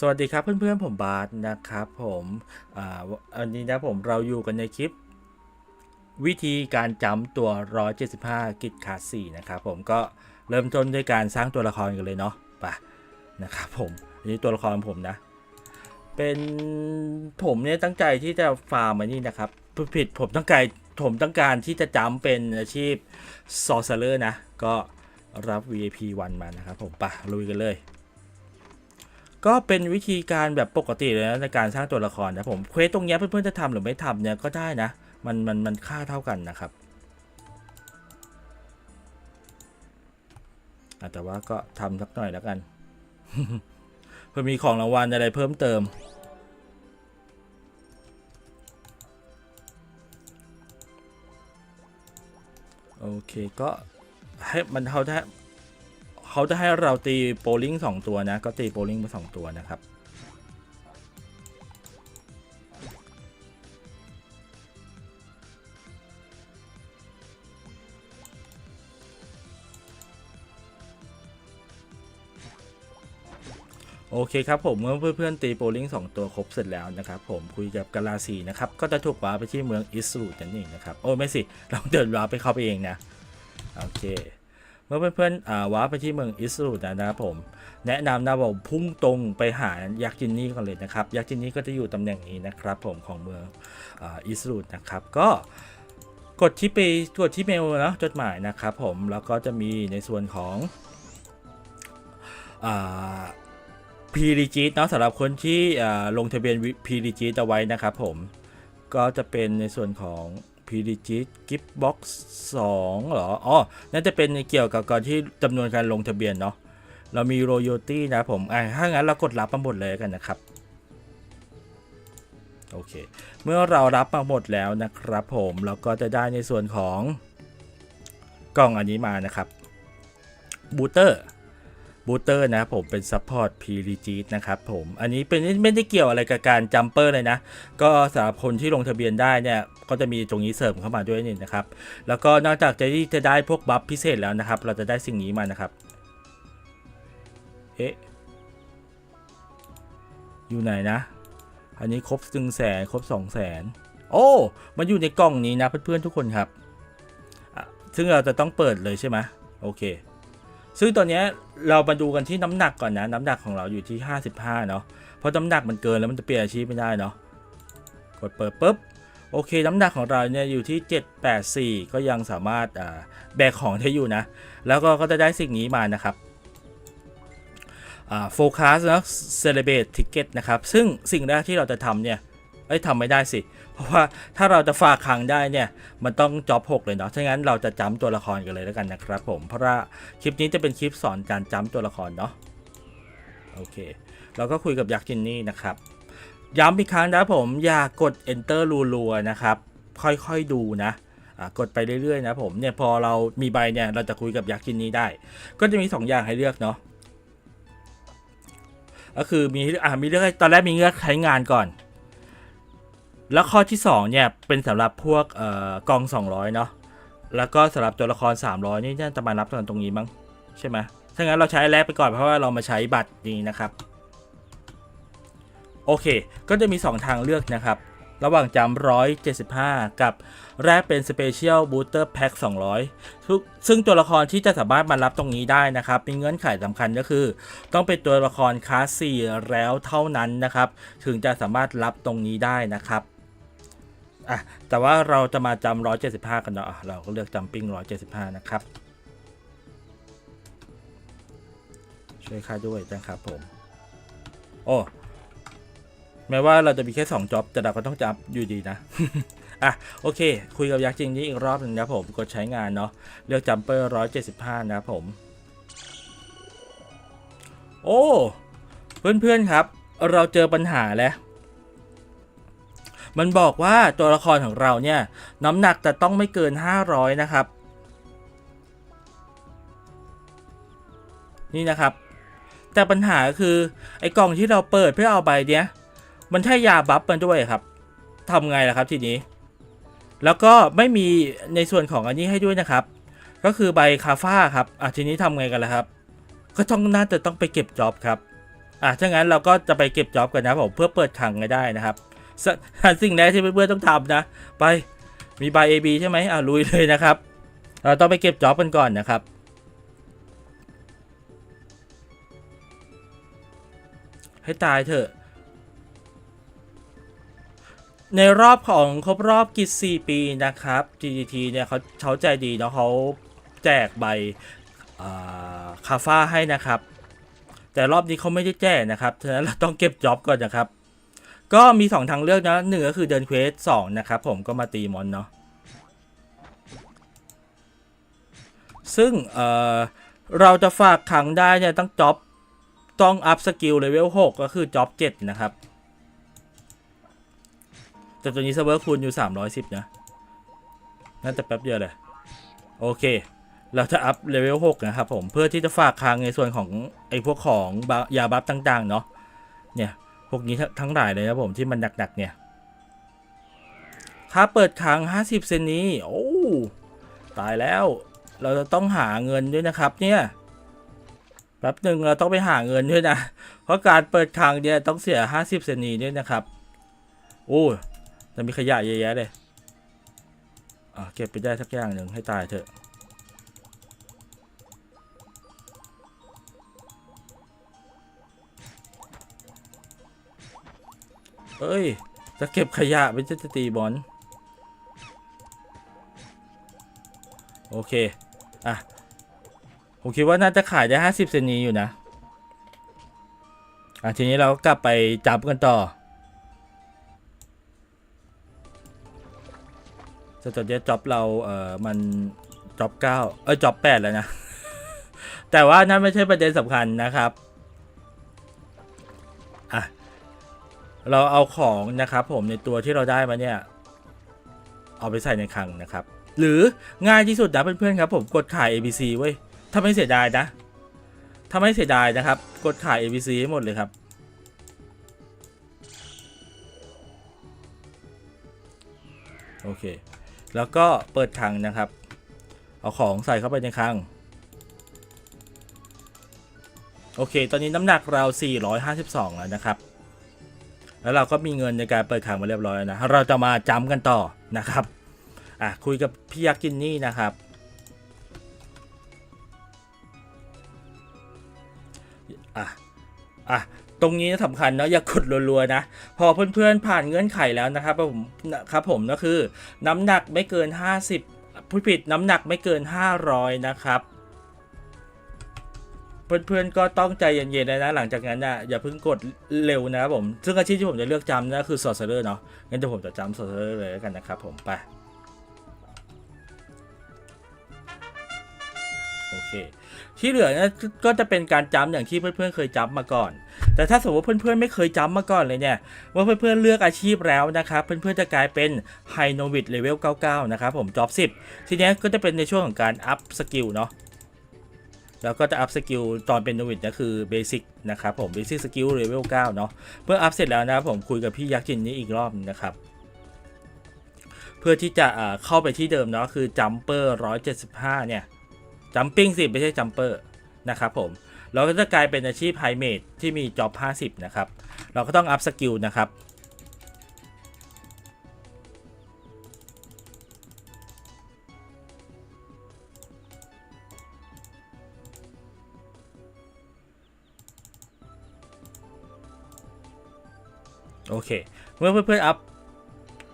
สวัสดีครับเพื่อนๆผมบาสนะครับผมอันนี้นะผมเราอยู่กันในคลิป วิธีการจำตัว 175 กิจขาด4นะครับผมก็เริ่มต้นด้วยการสร้างตัวละครกันเลยเนาะไปนะครับผมอันนี้ตัวละครผมนะ เป็นผมเนี่ยตั้งใจที่จะฟาร์มอันนี้นะครับผิดผมตั้งการผมต้องการที่จะจำเป็นอาชีพซอ r เซอร์นะก็รับ VIP วันมานะครับผมปะลุยกันเลย ก็เป็นวิธีการแบบปกติเลยนะในการสร้างตัวละครนะผมเควสตรงนี้เพื่อนๆจะทำหรือไม่ทำเนี่ยก็ได้นะ มันมันมันค่าเท่ากันนะครับแต่ว่าก็ทำสักหน่อยแล้วกัน เพื่อมีของรางวัลอะไรเพิ่มเติม โอเคก็ให้มันเขาจะ เขาจะให้เราตีโบลิ่งสองตัวนะ ก็ตีโบลิ่งมาสองตัวนะครับ โอเคครับผมเมื่อเพื่อนๆตีโบลิ่งตัวครบเสร็จแล้วนะครับ ผมคุยกับกาลาซีนะครับ ก็จะถูกว้าร์ไปที่เมืองอิสรูดนั่นเองนะครับ โอ้ไม่สิ เราเดินว้าร์ไปเข้าไปเองนะ โอเค เมื่อเพื่อนๆอ่าว้าไปที่เมืองอิสรูดนะครับผม แนะนำนะผมพุ่งตรงไปหายักษ์จินนี่ก่อนเลยนะครับ ยักษ์จินนี่ก็จะอยู่ตำแหน่งนี้นะครับผมของเมืองอ่าอิสรูดนะครับ ก็กดที่ไปกดที่เมลนะจดหมายนะครับผมแล้วก็จะมีในส่วนของอ่าพีดีจีเนาะสำหรับคนที่ลงทะเบียนพีดีจีเอาไว้นะครับผมก็จะเป็นในส่วนของ p d g Gift Box 2เหรอ อ๋อ น่าจะเป็นเกี่ยวกับการที่จำนวนการลงทะเบียนเนาะ เรามี Royalty นะผมอะถ้างั้นเรากดรับมาหมดเลยกันนะครับ โอเค เมื่อเรารับมาหมดแล้วนะครับผมเราก็จะได้ในส่วนของกล่องอันนี้มานะครับบูเตอร์ บูเตอร์นะผมเป็นซัพพอร์ต PDG นะครับผมอันนี้เป็นไม่ได้เกี่ยวอะไรกับการจัมเปอร์เลยนะ ก็สำหรับคนที่ลงทะเบียนได้เนี่ย ก็จะมีตรงนี้เสริมเข้ามาด้วยนี่นะครับ แล้วก็นอกจากจะที่จะได้พวกบัฟพิเศษแล้วนะครับ เราจะได้สิ่งนี้มานะครับ เอ๊ะ อยู่ไหนนะ อันนี้ครบหนึ่งแสนครบสองแสนโอ้ มันอยู่ในกล่องนี้นะเพื่อนๆทุกคนครับ ซึ่งเราจะต้องเปิดเลยใช่ไหมโอเค ซึ่งตอนนี้เรามาดูกันที่น้ำหนักก่อนนะ น้ำหนักของเราอยู่ที่ 55 เนาะเพราะน้ำหนักมันเกินแล้วมันจะเปลี่ยนอาชีพไม่ได้เนาะกดเปิดปุ๊บโอเค น้ำหนักของเราเนี่ยอยู่ที่ 784 ก็ยังสามารถแบกของได้อยู่นะ แล้วก็ก็จะได้สิ่งนี้มานะครับโฟกัสนะเซเลเบตทิเก็ตนะครับ ซึ่งสิ่งแรกที่เราจะทำเนี่ย เอ้ยทำไม่ได้สิ เพราะว่าถ้าเราจะฝากคลังได้เนี่ยมันต้องจ็อบ6เลยเนาะถ้างั้นเราจะจำตัวละครกันเลยแล้วกันนะครับ ผมเพราะว่าคลิปนี้จะเป็นคลิปสอนการจำตัวละครเนาะโอเค เราก็คุยกับยักษ์จินนี่นะครับ ย้ำอีกครั้งนะผมอย่ากด enter รัวๆนะครับ ค่อยๆดูนะกดไปเรื่อยๆนะผมเนี่ยพอเรามีใบเนี่ยเราจะคุยกับยักษ์จินนี่ได้ ก็จะมี 2ออย่างให้เลือกเนาะก็คือมีอ่ามีเลือกตอนแรกมีเลือกใช้งานก่อน แล้วข้อที่2เนี่ยเป็นสำหรับพวกเอ่อกอง 200 เนาะแล้วก็สำหรับตัวละคร 300 นี่น่าจะมารับตอนตรงนี้มั้งใช่ไหมถ้างั้นเราใช้แรกไปก่อนเพราะว่าเรามาใช้บัตรนี้นะครับ โอเค ก็จะมี 2 ทางเลือกนะครับ ระหว่างจำ175 กับแรกเป็น Special Booster Pack 200ทุกซึ่งตัวละครที่จะสามารถมารับตรงนี้ได้นะครับ มีเงื่อนไขสำคัญก็คือ ต้องเป็นตัวละครคลาส4แล้วเท่านั้นนะครับ ถึงจะสามารถรับตรงนี้ได้นะครับ อะแต่ว่าเราจะมาจำ175กันเนาะเราก็เลือกจำปิ้ง175นะครับ ช่วยค่าด้วยนะครับผม โอ้แม้ว่าเราจะมีแค่2จ็อบแต่เราก็ต้องจับอยู่ดีนะ อะโอเค คุยกับยักษ์จริงนี้อีกรอบหนึ่งนะผมกดใช้งานเนาะเลือกจัมเปอร์175นะครับผม โอ้ เพื่อนๆครับ เราเจอปัญหาแล้ว มันบอกว่าตัวละครของเราเนี่ยน้ำหนักจะต้องไม่เกิน 500 นะครับ นี่นะครับ แต่ปัญหาคือไอ้กล่องที่เราเปิดเพื่อเอาใบเนี้ยมันใช่ยาบัฟมันด้วยครับทำไงล่ะครับทีนี้ แล้วก็ไม่มีในส่วนของอันนี้ให้ด้วยนะครับ ก็คือใบคาฟ้าครับอะทีนี้ทำไงกันล่ะครับ ก็ต้องน่าจะต้องไปเก็บจ็อบครับอะถ้างั้นเราก็จะไปเก็บจ็อบกันนะผมเพื่อเปิดคลังให้ได้นะครับ สสิ่งแรกที่เพื่อนๆต้องทำนะ ไปมีใบ AB ใช่ไหมอะลุยเลยนะครับ เราต้องไปเก็บจ็อบกันก่อนนะครับ ให้ตายเถอะ ในรอบของครบรอบกิจ4ปีนะครับ GGT เนี่ยเขาเขาใจดีเนาะเขาแจกใบคาฟ้าให้นะครับ แต่รอบนี้เขาไม่ได้แจกนะครับฉะนั้นเราต้องเก็บจ็อบก่อนนะครับ ก็มี 2 ทางเลือกนะหนึ่งก็คือเดินเควสสองนะครับผมก็มาตีมอนเนาะซึ่งเอ่อเราจะฝากขังได้เนี่ยต้องจ็อบต้องอัพสกิลเลเวล6ก็คือจ็อบ7นะครับ แต่ตัวนี้เซิร์ฟเวอร์คูณอยู่ 310 นะ น่าจะแป๊บเดียวเลย โอเค เราจะอัพเลเวล6นะครับผม เพื่อที่จะฝากค้างในส่วนของไอ้พวกของยาบัฟต่าง ๆ เนาะเนี่ย วกนี้ทั้งหลายเลยนะผมที่มันหนักๆเนี่ยค่าเปิดค้าง50 เซนนี้ โอ้ตายแล้ว เราจะต้องหาเงินด้วยนะครับ เนี่ยแป๊บหนึ่งเราต้องไปหาเงินด้วยนะ เพราะการเปิดค้างเนี่ยต้องเสีย 50 เซนนี้ด้วยนะครับ โอ้จะมีขยะเยอะแยะเลยเก็บไปได้สักอย่างหนึ่งให้ตายเถอะ เอ้ย จะเก็บขยะไม่ใช่จะตีบอล โอเค อะ ผมคิดว่าน่าจะขายได้50เซนนี้อยู่นะ อะ ทีนี้เราก็กลับไปจับกันต่อแต่ตอนนี้จ็อบเรา เอ่อ มันจ็อบเก้าเอ้ยจ็อบแปดแล้วนะ แต่ว่านั่นไม่ใช่ประเด็นสำคัญนะครับ เราเอาของนะครับผมในตัวที่เราได้มาเนี่ย เอาไปใส่ในคลังนะครับ หรือง่ายที่สุดนะเพื่อนๆครับผมกดขาย ABC เว้ยถ้าไม่เสียดายนะถ้าไม่เสียดายนะครับ กดขาย ABC ให้หมดเลยครับโอเค แล้วก็เปิดคลังนะครับ เอาของใส่เข้าไปในคลัง โอเค ตอนนี้น้ำหนักเรา 452 แล้วนะครับ แล้วเราก็มีเงินในการเปิดคลังมาเรียบร้อยนะเราจะมาจำกันต่อนะครับอะคุยกับพี่ยักษ์กินนี่นะครับอะอะตรงนี้สำคัญเนาะอย่ากดรัวๆนะ พอเพื่อนๆผ่านเงื่อนไขแล้วนะครับผมครับผมก็คือน้ำหนักไม่เกิน 50ผู้ผิดน้ำหนักไม่เกิน 500 นะครับ เพื่อนๆก็ต้องใจเย็นๆนะหลังจากนั้นนะอย่าเพิ่งกดเร็วนะครับผม ซึ่งอาชีพที่ผมจะเลือกจำนะคือ sorcerer เนาะงั้นเดี๋ยวผมจะจำ sorcerer เลยด้วกันนะครับผมไปโอเคที่เหลือนะก็จะเป็นการจำอย่างที่เพื่อนๆเคยจำมาก่อน แต่ถ้าสมมติเพื่อนๆไม่เคยจำมาก่อนเลยเนี่ยว่าเพื่อนๆเลือกอาชีพแล้วนะครับเพื่อนๆจะกลายเป็นไฮโนวิดเลเวล99 นะครับผมจ็อบ10 ทีนี้ก็จะเป็นในช่วงของการอัพสกิลเนาะ แล้วก็จะอัพสกิลตอนเป็นโนวิดก็คือเบสิกนะครับผมเบสิกสกิลเลเวล9เนาะเมื่ออัพเสร็จแล้วนะครับผมคุยกับพี่ยักษ์จินนี้อีกรอบนะครับ เพื่อที่จะเข้าไปที่เดิมเนาะคือจัมเปอร์175เนี่ยจัมปิ้งสิไม่ใช่จัมเปอร์นะครับผมเราก็จะกลายเป็นอาชีพไฮเมดที่มีจ็อบ50 นะครับ เราก็ต้องอัพสกิลนะครับ เค เมื่อเพื่อนๆอัพ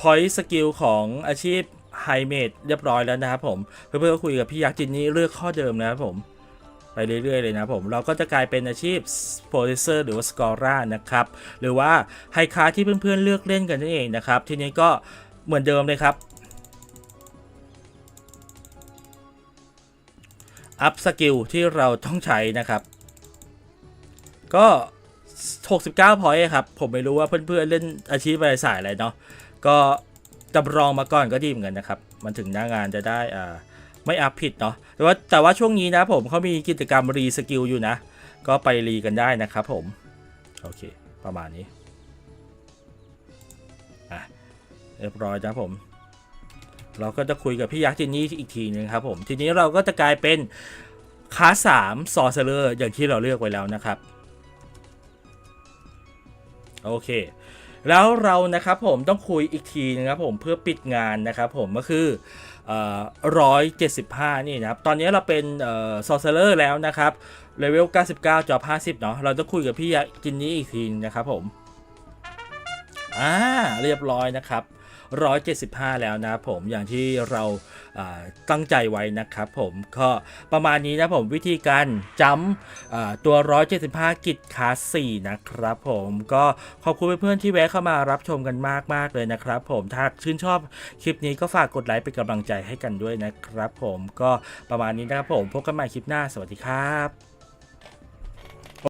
point skill ของอาชีพไฮเมดเรียบร้อยแล้วนะครับผม เพื่อนๆก็คุยกับพี่ยักษ์จินนี่เลือกข้อเดิมนะครับผมไปเรื่อย ๆ เลยนะครับผม เราก็จะกลายเป็นอาชีพ Producer หรือว่า Scorer นะครับ หรือว่าไฮคาที่เพื่อนๆเลือกเล่นกันนั่นเองนะครับ ทีนี้ก็เหมือนเดิมเลยครับ อัพสกิลที่เราต้องใช้นะครับ ก็ 69พอยต์ครับ ผมไม่รู้ว่าเพื่อนๆเล่นอาชีพอะไรสายอะไรเนาะก็จำลองมาก่อนก็ดีเหมือนกันนะครับ มันถึงหน้างานจะได้อ่าไม่อัพผิดเนาะแต่ว่าแต่ว่าช่วงนี้นะผมเขามีกิจกรรมรีสกิลอยู่นะ ก็ไปรีกันได้นะครับผม โอเค ประมาณนี้อะเรียบร้อยนะผม เราก็จะคุยกับพี่ยักษ์จินนี่อีกทีนึงครับผม ทีนี้เราก็จะกลายเป็นคาสามซอเซอร์อย่างที่เราเลือกไว้แล้วนะครับ โอเค แล้วเรานะครับผมต้องคุยอีกทีนะครับผมเพื่อปิดงานนะครับผมก็คือร้อยเจ็ดสิบห้านี่นะครับตอนนี้เราเป็นซอสเซอร์แล้วนะครับเลเวล 99จอบ50 เนาะเราจะคุยกับพี่จินนี่อีกทีนะครับผม อ่า เรียบร้อยนะครับ 175 แล้วนะผมอย่างที่เราตั้งใจไว้นะครับผมก็ประมาณนี้นะผมวิธีการจำอ่าตัว 175 กิจคาส4นะครับผมก็ขอบคุณเพื่อนๆที่แวะเข้ามารับชมกันมากๆเลยนะครับผมถ้าชื่นชอบคลิปนี้ก็ฝากกดไลค์เป็นกำลังใจให้กันด้วยนะครับผมก็ประมาณนี้นะครับผมพบกันใหม่คลิปหน้าสวัสดีครับ